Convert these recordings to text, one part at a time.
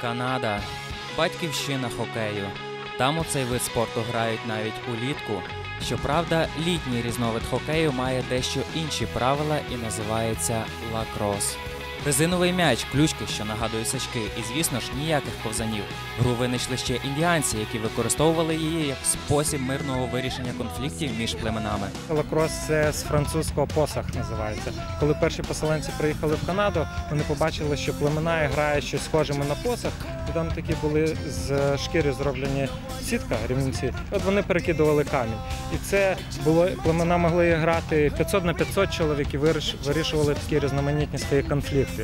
Канада, батьківщина хокею. Там у цей вид спорту грають навіть улітку. Щоправда, літній різновид хокею має дещо інші правила і називається лакрос. Резиновий м'яч, ключки, що нагадують сачки, і звісно ж ніяких ковзанів. Гру винайшли ще індіанці, які використовували її як спосіб мирного вирішення конфліктів між племенами. Лакрос це з французького посах називається. Коли перші поселенці приїхали в Канаду, вони побачили, що племена грають щось схожими на посах, там такі були з шкіри зроблені сітка, рівнинці. От вони перекидували камінь. І це було племена могли грати 500 на 500 чоловік і виріш- вирішували такі різноманітні свої конфлікти.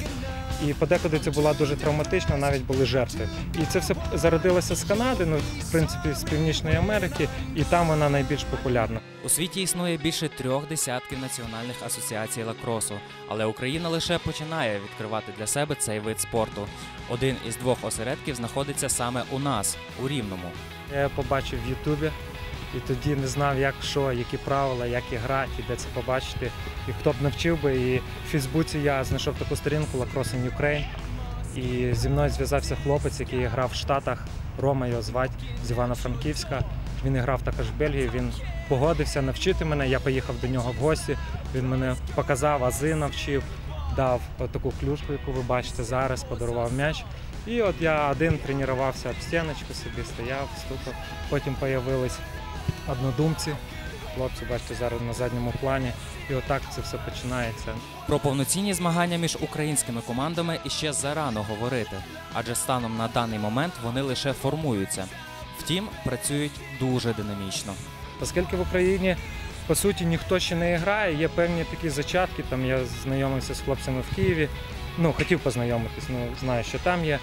І подекуди це була дуже травматично, навіть були жертви. І це все зародилося з Канади, ну в принципі з Північної Америки, і там вона найбільш популярна. У світі існує більше трьох десятків національних асоціацій лакросу, але Україна лише починає відкривати для себе цей вид спорту. Один із двох осередків знаходиться саме у нас, у Рівному. Я побачив в Ютубі і тоді не знав, як що, які правила, як і грати, і де це побачити. І хто б навчив би. І в Фейсбуці я знайшов таку сторінку Lacrosse in Ukraine. І зі мною зв'язався хлопець, який грав в Штатах. Рома його звати з Івано-Франківська. Він грав також в Бельгії. Він погодився навчити мене. Я поїхав до нього в гості. Він мене показав, ази навчив, дав таку клюшку, яку ви бачите зараз, подарував м'яч. І от я один тренувався об стіночку собі, стояв, стукав. Потім появились однодумці. Хлопці, бачите, зараз на задньому плані. І отак це все починається. Про повноцінні змагання між українськими командами іще зарано говорити, адже станом на даний момент вони лише формуються. Втім, працюють дуже динамічно. Оскільки в Україні по суті ніхто ще не грає, є певні такі зачатки. Там я знайомився з хлопцями в Києві. Ну, хотів познайомитись, ну знаю, що там є.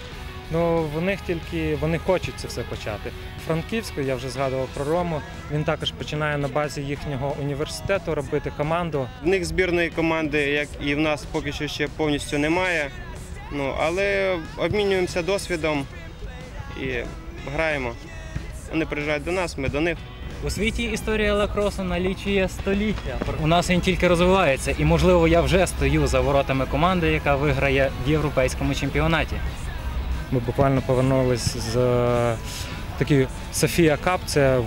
Ну, в них тільки вони хочуть це все почати. Франківську, я вже згадував про Рому. Він також починає на базі їхнього університету робити команду. В них збірної команди, як і в нас, поки що ще повністю немає. Ну, але обмінюємося досвідом і граємо. Вони приїжджають до нас, ми до них. У світі історія лакросу налічує століття. У нас він тільки розвивається, і можливо я вже стою за воротами команди, яка виграє в європейському чемпіонаті. Ми буквально повернулись з е, такий Софія Кап. Це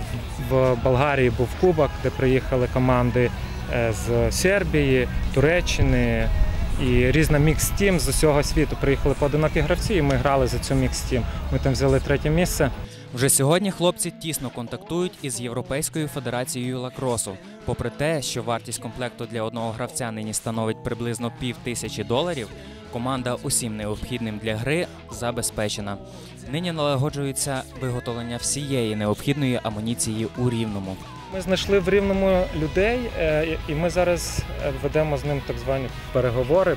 в- Болгарії був кубок, де приїхали команди е, з Сербії, Туреччини і різна мікс-тім з усього світу. Приїхали поодинокі гравці, і ми грали за цю мікс-тім. Ми там взяли третє місце. Вже сьогодні хлопці тісно контактують із Європейською федерацією лакросу. Попри те, що вартість комплекту для одного гравця нині становить приблизно пів тисячі доларів, команда усім необхідним для гри забезпечена. Нині налагоджується виготовлення всієї необхідної амуніції у рівному. Ми знайшли в рівному людей, е, і ми зараз е, ведемо з ним так звані переговори,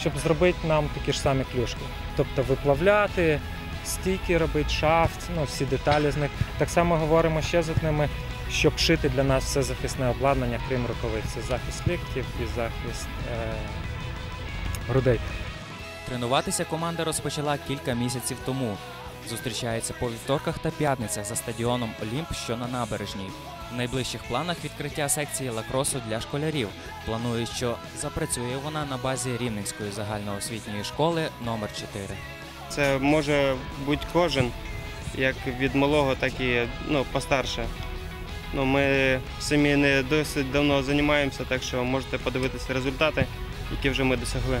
щоб зробити нам такі ж самі клюшки. Тобто виплавляти, стійки робити, шафт, ну всі деталі з них. Так само говоримо ще з одними, щоб шити для нас все захисне обладнання, крім рукавиць. Захист ліктів і захист е, грудей. Тренуватися команда розпочала кілька місяців тому. Зустрічається по вівторках та п'ятницях за стадіоном Олімп, що на набережній. В найближчих планах відкриття секції лакросу для школярів. Планують, що запрацює вона на базі Рівненської загальноосвітньої школи номер 4 Це може бути кожен, як від малого, так і ну, постарше. Ну, ми самі не досить давно займаємося, так що можете подивитися результати, які вже ми досягли